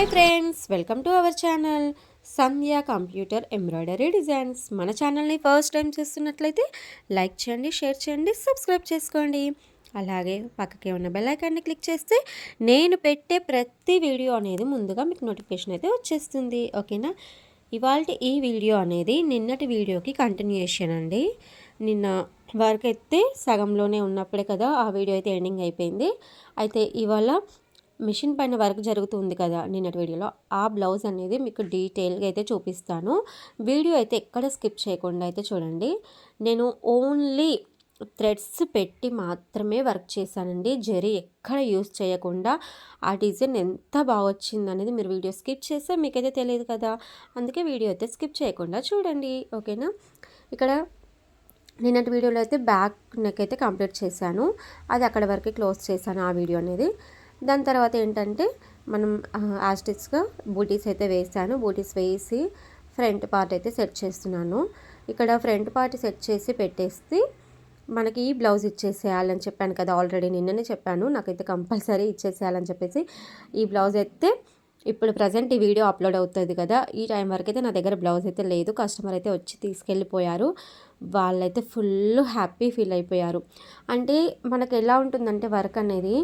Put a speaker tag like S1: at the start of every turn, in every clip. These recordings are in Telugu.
S1: Hi friends welcome to our channel Sandhya computer embroidery designs మన ఛానల్ని ఫస్ట్ టైం చూస్తున్నట్లయితే లైక్ చేయండి షేర్ చేయండి సబ్స్క్రైబ్ చేసుకోండి. అలాగే పక్కకే ఉన్న బెల్లైకాన్ని క్లిక్ చేస్తే నేను పెట్టే ప్రతి వీడియో అనేది ముందుగా మీకు నోటిఫికేషన్ అయితే వచ్చేస్తుంది. ఓకేనా ఇవాళ ఈ వీడియో అనేది నిన్నటి వీడియోకి కంటిన్యూషన్ అండి. నిన్న వర్క్ అయితే సగంలోనే ఉన్నప్పుడే కదా ఆ వీడియో అయితే ఎండింగ్ అయిపోయింది. అయితే ఇవాళ మిషన్ పైన వర్క్ జరుగుతుంది కదా నిన్నటి వీడియోలో. ఆ బ్లౌజ్ అనేది మీకు డీటెయిల్గా అయితే చూపిస్తాను. వీడియో అయితే ఎక్కడ స్కిప్ చేయకుండా అయితే చూడండి. నేను ఓన్లీ థ్రెడ్స్ పెట్టి మాత్రమే వర్క్ చేశానండి. జరీ ఎక్కడ యూస్ చేయకుండా ఆ డిజైన్ ఎంత బాగా వచ్చింది అనేది మీరు వీడియో స్కిప్ చేస్తే మీకైతే తెలియదు కదా. అందుకే వీడియో అయితే స్కిప్ చేయకుండా చూడండి. ఓకేనా? ఇక్కడ నిన్నటి వీడియోలో అయితే బ్యాక్ నెక్ అయితే కంప్లీట్ చేశాను. అది అక్కడ వరకు క్లోజ్ చేశాను ఆ వీడియో అనేది. దాని తర్వాత ఏంటంటే మనం యాస్టిక్స్గా బూటీస్ అయితే వేసాను. బూటీస్ వేసి ఫ్రంట్ పార్ట్ అయితే సెట్ చేస్తున్నాను. ఇక్కడ ఫ్రంట్ పార్ట్ సెట్ చేసి పెట్టేసి మనకి ఈ బ్లౌజ్ ఇచ్చేసేయాలని చెప్పాను కదా ఆల్రెడీ. నిన్ననే చెప్పాను నాకైతే కంపల్సరీ ఇచ్చేసేయాలని చెప్పేసి. ఈ బ్లౌజ్ అయితే ఇప్పుడు ప్రజెంట్ ఈ వీడియో అప్లోడ్ అవుతుంది కదా ఈ టైం వరకు అయితే నా దగ్గర బ్లౌజ్ అయితే లేదు. కస్టమర్ అయితే వచ్చి తీసుకెళ్ళిపోయారు. వాళ్ళైతే ఫుల్ హ్యాపీ ఫీల్ అయిపోయారు. అంటే మనకు ఎలా ఉంటుందంటే వర్క్ అనేది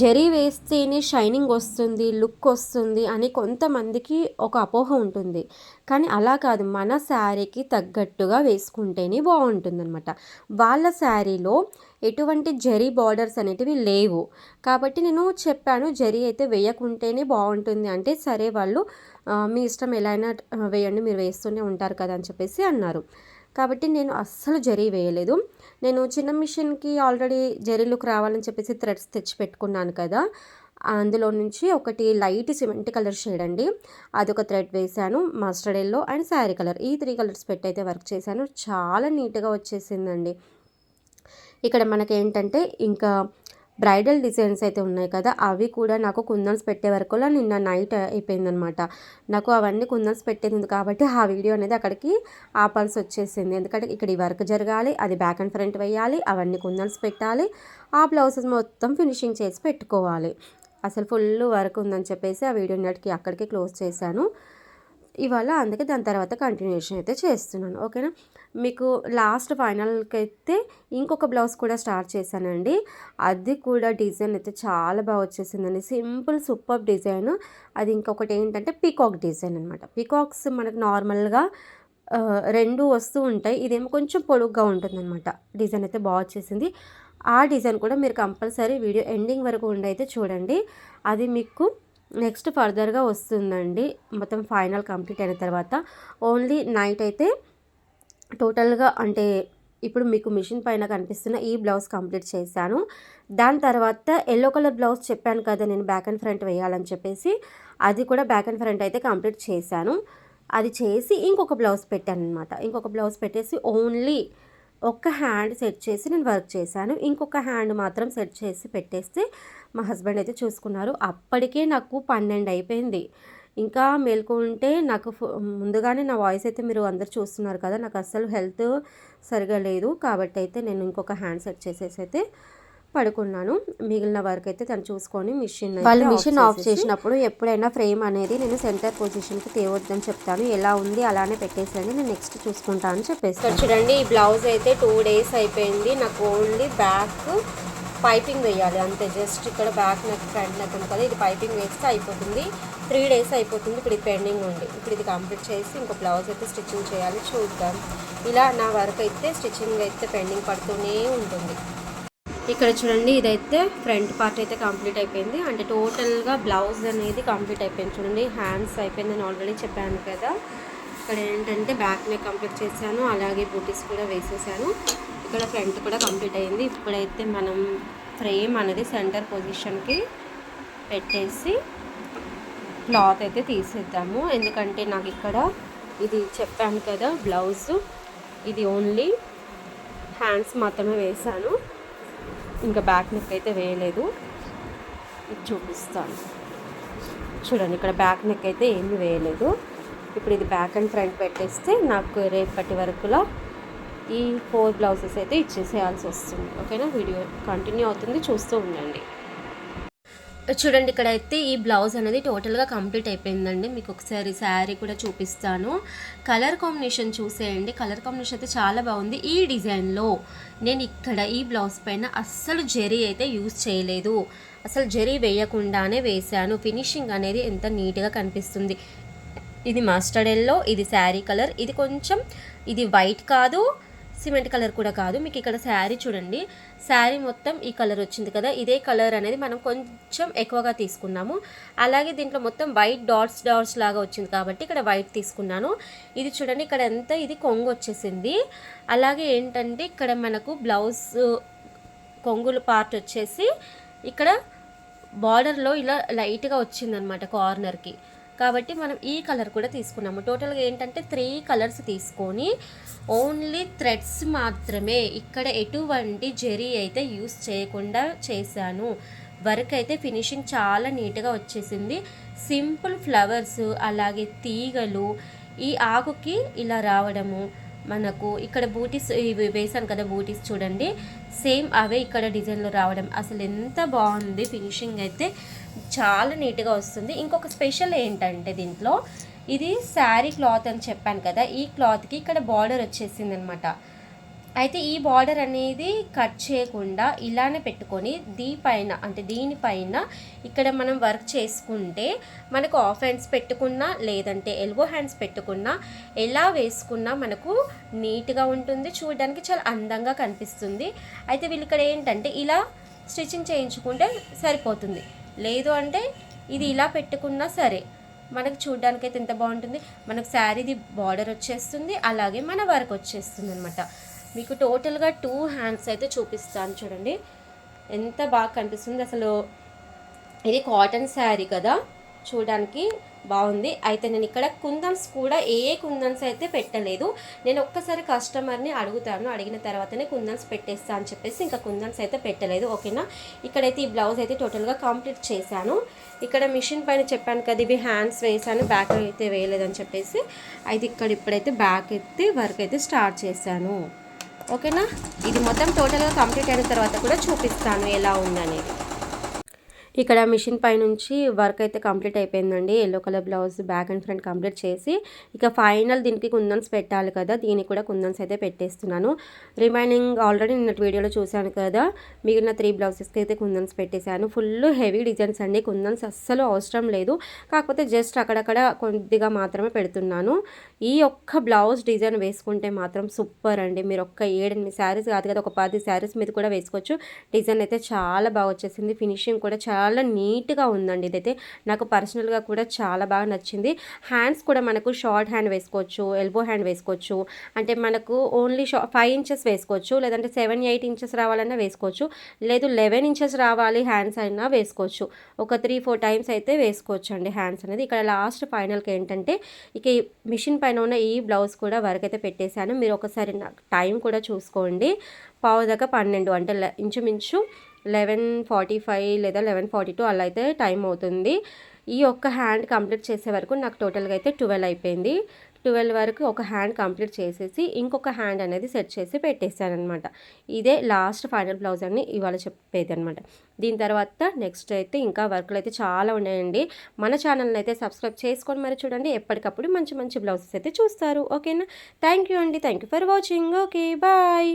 S1: జరీ వేస్తేనే షైనింగ్ వస్తుంది లుక్ వస్తుంది అని కొంతమందికి ఒక అపోహ ఉంటుంది. కానీ అలా కాదు మన శారీకి తగ్గట్టుగా వేసుకుంటేనే బాగుంటుంది అనమాట వాళ్ళ శారీలో ఎటువంటి జరీ బార్డర్స్ అనేటివి లేవు. కాబట్టి నేను చెప్పాను జరీ అయితే వేయకుంటేనే బాగుంటుంది అంటే సరే వాళ్ళు మీ ఇష్టం ఎలా అయినా వేయండి మీరు వేస్తూనే ఉంటారు కదా అని చెప్పేసి అన్నారు. కాబట్టి నేను అస్సలు జరీ వేయలేదు. నేను చిన్న మిషన్కి ఆల్రెడీ జరీ లుక్ రావాలని చెప్పేసి థ్రెడ్స్ తెచ్చి పెట్టుకున్నాను కదా. అందులో నుంచి ఒకటి లైట్ సిమెంట్ కలర్ షేడ్ అండి. అదొక థ్రెడ్ వేశాను. Mustard yellow and saree colour. ఈ త్రీ కలర్స్ పెట్టయితే వర్క్ చేశాను. చాలా నీట్గా వచ్చేసిందండి. ఇక్కడ మనకి ఏంటంటే ఇంకా బ్రైడల్ డిజైన్స్ అయితే ఉన్నాయి కదా అవి కూడా నాకు కుందన్స్ పెట్టే వరకులో నిన్న నైట్ అయిపోయిందనమాట నాకు అవన్నీ కుందన్స్ పెట్టేది కాబట్టి ఆ వీడియో అనేది అక్కడికి ఆపాల్సి వచ్చేసింది. ఎందుకంటే ఇక్కడ ఈ వర్క్ జరగాలి అది బ్యాక్ అండ్ ఫ్రంట్ వేయాలి అవన్నీ కుందన్స్ పెట్టాలి ఆ బ్లౌజెస్ మొత్తం ఫినిషింగ్ చేసి పెట్టుకోవాలి. అసలు ఫుల్ వర్క్ ఉందని చెప్పేసి ఆ వీడియో నాటికి అక్కడికే క్లోజ్ చేశాను. ఇవాళ అందుకే దాని తర్వాత కంటిన్యూషన్ అయితే చేస్తున్నాను ఓకేనా మీకు లాస్ట్ ఫైనల్కి అయితే ఇంకొక బ్లౌజ్ కూడా స్టార్ట్ చేశానండి. అది కూడా డిజైన్ అయితే చాలా బాగా వచ్చేసిందండి. సింపుల్ సూపర్ డిజైన్ అది ఇంకొకటి ఏంటంటే పీకాక్ డిజైన్ అనమాట పీకాక్స్ మనకు నార్మల్గా రెండు వస్తూ ఉంటాయి. ఇదేమో కొంచెం పొడుగ్గా ఉంటుందన్నమాట. డిజైన్ అయితే బాగా వచ్చేసింది. ఆ డిజైన్ కూడా మీరు కంపల్సరీ వీడియో ఎండింగ్ వరకు ఉండైతే చూడండి. అది మీకు నెక్స్ట్ ఫర్దర్గా వస్తుందండి. మొత్తం ఫైనల్ కంప్లీట్ అయిన తర్వాత ఓన్లీ నైట్ అయితే టోటల్గా అంటే ఇప్పుడు మీకు మిషన్ పైన కనిపిస్తున్న ఈ బ్లౌజ్ కంప్లీట్ చేశాను. దాని తర్వాత ఎల్లో కలర్ బ్లౌజ్ చెప్పాను కదా నేను బ్యాక్ అండ్ ఫ్రంట్ వేయాలని చెప్పేసి అది కూడా బ్యాక్ అండ్ ఫ్రంట్ అయితే కంప్లీట్ చేశాను. అది చేసి ఇంకొక బ్లౌజ్ పెట్టాను అనమాట ఇంకొక బ్లౌజ్ పెట్టేసి ఓన్లీ ఒక్క హ్యాండ్ సెట్ చేసి నేను వర్క్ చేశాను. ఇంకొక హ్యాండ్ మాత్రం సెట్ చేసి పెట్టేస్తే మా హస్బెండ్ అయితే చూసుకున్నారు. అప్పటికే నాకు పన్నెండు అయిపోయింది. ఇంకా మేల్కొంటే నాకు ముందుగానే నా వాయిస్ అయితే మీరు అందరు చూస్తున్నారు కదా నాకు అస్సలు హెల్త్ సరిగా లేదు. కాబట్టి అయితే నేను ఇంకొక హ్యాండ్ సెట్ చేసేసి అయితే పడుకున్నాను. మిగిలిన వర్క్ అయితే తను చూసుకొని మిషన్ వాళ్ళు మిషన్ ఆఫ్ చేసినప్పుడు ఎప్పుడైనా ఫ్రేమ్ అనేది నేను సెంటర్ పొజిషన్కి తేవద్దని చెప్తాను. ఎలా ఉంది అలానే పెట్టేసండి నేను నెక్స్ట్ చూసుకుంటాను అని చెప్పేసి చూడండి ఈ బ్లౌజ్ అయితే టూ డేస్ అయిపోయింది. నాకు ఓన్లీ బ్యాక్ పైపింగ్ వేయాలి. అంతే జస్ట్ ఇక్కడ బ్యాక్ నెక్ ఫ్రంట్ నెక్ ఉంది కదా ఇది పైపింగ్ వేస్తే అయిపోతుంది. త్రీ డేస్ అయిపోతుంది ఇప్పుడు ఇది పెండింగ్ ఉంది. ఇప్పుడు ఇది కంప్లీట్ చేసి ఇంకో బ్లౌజ్ అయితే స్టిచ్చింగ్ చేయాలి. చూద్దాం. ఇలా నా వర్క్ అయితే స్టిచ్చింగ్ అయితే పెండింగ్ పడుతూనే ఉంటుంది. ఇక్కడ చూడండి ఇదైతే ఫ్రంట్ పార్ట్ అయితే కంప్లీట్ అయిపోయింది. అంటే టోటల్గా బ్లౌజ్ అనేది కంప్లీట్ అయిపోయింది చూడండి. హ్యాండ్స్ అయిపోయిందని ఆల్రెడీ చెప్పాను కదా. ఇక్కడ ఏంటంటే బ్యాక్ నెక్ కంప్లీట్ చేశాను అలాగే బూటీస్ కూడా వేసేసాను. ఇక్కడ ఫ్రంట్ కూడా కంప్లీట్ అయింది. ఇప్పుడైతే మనం ఫ్రేమ్ అనేది సెంటర్ పొజిషన్కి పెట్టేసి క్లాత్ అయితే తీసేద్దాము. ఎందుకంటే నాకు ఇక్కడ ఇది చెప్పాను కదా బ్లౌజ్. ఇది ఓన్లీ హ్యాండ్స్ మాత్రమే వేసాను ఇంకా బ్యాక్ నెక్ అయితే వేయలేదు. ఇది చూపిస్తాను. చూడండి ఇక్కడ బ్యాక్ నెక్ అయితే ఏమీ వేయలేదు. ఇప్పుడు ఇది బ్యాక్ అండ్ ఫ్రంట్ పెట్టేస్తే నాకు రేపటి వరకులో ఈ ఫోర్ బ్లౌజెస్ అయితే ఇచ్చేసేయాల్సి వస్తుంది. ఓకేనా వీడియో కంటిన్యూ అవుతుంది. చూస్తూ ఉండండి. చూడండి ఇక్కడ అయితే ఈ బ్లౌజ్ అనేది టోటల్గా కంప్లీట్ అయిపోయిందండి. మీకు ఒకసారి శారీ కూడా చూపిస్తాను. కలర్ కాంబినేషన్ చూసేయండి. కలర్ కాంబినేషన్ అయితే చాలా బాగుంది. ఈ డిజైన్లో నేను ఇక్కడ ఈ బ్లౌజ్ పైన అస్సలు జెరీ అయితే యూజ్ చేయలేదు. అసలు జెరీ వేయకుండానే వేశాను. ఫినిషింగ్ అనేది ఎంత నీట్గా కనిపిస్తుంది. ఇది మస్టర్డ్ ఎల్లో ఇది శారీ కలర్ ఇది కొంచెం ఇది వైట్ కాదు. సిమెంట్ కలర్ కూడా కాదు. మీకు ఇక్కడ శారీ చూడండి. శారీ మొత్తం ఈ కలర్ వచ్చింది కదా. ఇదే కలర్ అనేది మనం కొంచెం ఎక్కువగా తీసుకున్నాము. అలాగే దీంట్లో మొత్తం వైట్ డాట్స్ డాట్స్ లాగా వచ్చింది కాబట్టి ఇక్కడ వైట్ తీసుకున్నాను. ఇది చూడండి ఇక్కడ ఎంత ఇది కొంగు వచ్చేసింది. అలాగే ఏంటంటే ఇక్కడ మనకు బ్లౌజ్ కొంగుల పార్ట్ వచ్చేసి ఇక్కడ బార్డర్లో ఇలా లైట్గా వచ్చిందనమాట కార్నర్కి కాబట్టి మనం ఈ కలర్ కూడా తీసుకున్నాము. టోటల్గా ఏంటంటే త్రీ కలర్స్ తీసుకొని ఓన్లీ థ్రెడ్స్ మాత్రమే ఇక్కడ ఎటువంటి జెరీ అయితే యూస్ చేయకుండా చేశాను. వర్క్ అయితే ఫినిషింగ్ చాలా నీట్గా వచ్చేసింది. సింపుల్ ఫ్లవర్స్ అలాగే తీగలు ఈ ఆకుకి ఇలా రావడము మనకు ఇక్కడ బూటీస్ ఇవి వేసాను కదా బూటీస్ చూడండి. సేమ్ అవే ఇక్కడ డిజైన్లో రావడం. అసలు ఎంత బాగుంది ఫినిషింగ్ అయితే. చాలా నీట్గా వస్తుంది. ఇంకొక స్పెషల్ ఏంటంటే దీంట్లో ఇది శారీ క్లాత్ అని చెప్పాను కదా. ఈ క్లాత్కి ఇక్కడ బార్డర్ వచ్చేసింది అనమాట అయితే ఈ బార్డర్ అనేది కట్ చేయకుండా ఇలానే పెట్టుకొని దీపైన అంటే దీనిపైన ఇక్కడ మనం వర్క్ చేసుకుంటే మనకు ఆఫ్ హ్యాండ్స్ పెట్టుకున్నా లేదంటే ఎల్బో హ్యాండ్స్ పెట్టుకున్నా ఎలా వేసుకున్నా మనకు నీట్గా ఉంటుంది. చూడడానికి చాలా అందంగా కనిపిస్తుంది. అయితే వీళ్ళు ఇక్కడ ఏంటంటే ఇలా స్టిచ్చింగ్ చేయించుకుంటే సరిపోతుంది. లేదు అంటే ఇది ఇలా పెట్టుకున్నా సరే మనకు చూడడానికి అయితే ఎంత బాగుంటుంది. మనకు శారీది బార్డర్ వచ్చేస్తుంది. అలాగే మన వర్క్ వచ్చేస్తుంది అనమాట మీకు టోటల్గా టూ హ్యాండ్స్ అయితే చూపిస్తాను చూడండి. ఎంత బాగా కనిపిస్తుంది అసలు. ఇది కాటన్ శారీ కదా. చూడడానికి బాగుంది. అయితే నేను ఇక్కడ కుందన్స్ కూడా ఏ కుందన్స్ అయితే పెట్టలేదు. నేను ఒక్కసారి కస్టమర్ని అడుగుతాను. అడిగిన తర్వాతనే కుందన్స్ పెట్టేస్తా అని చెప్పేసి ఇంకా కుందన్స్ అయితే పెట్టలేదు. ఓకేనా? ఇక్కడైతే ఈ బ్లౌజ్ అయితే టోటల్గా కంప్లీట్ చేశాను. ఇక్కడ మిషన్ పైన చెప్పాను కదా ఇవి హ్యాండ్స్ వేసాను బ్యాక్ అయితే వేయలేదని చెప్పేసి. అయితే ఇక్కడ ఇప్పుడైతే బ్యాక్ అయితే వర్క్ అయితే స్టార్ట్ చేశాను. ఓకేనా? ఇది మొత్తం టోటల్గా కంప్లీట్ అయిన తర్వాత కూడా చూపిస్తాను ఎలా ఉందనేది. ఇక్కడ మిషన్ పైనుంచి వర్క్ అయితే కంప్లీట్ అయిపోయిందండి. Yellow colour blouse back and front complete చేసి ఇక ఫైనల్ దీనికి కుందన్స్ పెట్టాలి కదా. దీనికి కూడా కుందన్స్ అయితే పెట్టేస్తున్నాను. రిమైనింగ్ ఆల్రెడీ నిన్న వీడియోలో చూశాను కదా. మిగిలిన త్రీ బ్లౌజెస్కి అయితే కుందన్స్ పెట్టేశాను. ఫుల్ హెవీ డిజైన్స్ అండి. కుందన్స్ అస్సలు అవసరం లేదు. కాకపోతే జస్ట్ అక్కడక్కడ కొద్దిగా మాత్రమే పెడుతున్నాను. ఈ ఒక్క బ్లౌజ్ డిజైన్ వేసుకుంటే మాత్రం సూపర్ అండి. మీరు ఒక్క ఏడెనిమిది శారీస్ కాదు కదా ఒక పది శారీస్ మీద కూడా వేసుకోవచ్చు. డిజైన్ అయితే చాలా బాగా వచ్చేసింది. ఫినిషింగ్ కూడా చాలా చాలా నీట్గా ఉందండి ఇదైతే. నాకు పర్సనల్గా కూడా చాలా బాగా నచ్చింది. హ్యాండ్స్ కూడా మనకు షార్ట్ హ్యాండ్ వేసుకోవచ్చు ఎల్బో హ్యాండ్ వేసుకోవచ్చు. అంటే మనకు ఓన్లీ షా ఫైవ్ ఇంచెస్ వేసుకోవచ్చు. లేదంటే సెవెన్ ఎయిట్ ఇంచెస్ రావాలన్నా వేసుకోవచ్చు. లేదు లెవెన్ ఇంచెస్ రావాలి హ్యాండ్స్ అయినా వేసుకోవచ్చు. ఒక త్రీ ఫోర్ టైమ్స్ అయితే వేసుకోవచ్చు అండి హ్యాండ్స్ అనేది. ఇక్కడ లాస్ట్ ఫైనల్కి ఏంటంటే ఇక మిషన్ పైన ఉన్న ఈ బ్లౌజ్ కూడా వర్క్ అయితే పెట్టేశాను. మీరు ఒకసారి టైం కూడా చూసుకోండి. పావు దాకా పన్నెండు అంటే ఇంచుమించు లెవెన్ ఫార్టీ ఫైవ్ లేదా లెవెన్ ఫార్టీ టూ అలా అయితే టైం అవుతుంది. ఈ ఒక్క హ్యాండ్ కంప్లీట్ చేసే వరకు నాకు టోటల్గా అయితే ట్వెల్వ్ అయిపోయింది. ట్వెల్వ్ వరకు ఒక హ్యాండ్ కంప్లీట్ చేసేసి ఇంకొక హ్యాండ్ అనేది సెట్ చేసి పెట్టేశానమాట ఇదే లాస్ట్ ఫైనల్ బ్లౌజ్ అని ఇవాళ చెప్పేది అనమాట దీని తర్వాత నెక్స్ట్ అయితే ఇంకా వర్క్లు అయితే చాలా ఉన్నాయండి. మన ఛానల్ని అయితే సబ్స్క్రైబ్ చేసుకొని మరి చూడండి. ఎప్పటికప్పుడు మంచి మంచి బ్లౌజెస్ అయితే చూస్తారు. ఓకేనా? థ్యాంక్ యూ అండి. Thank you for watching. Okay bye.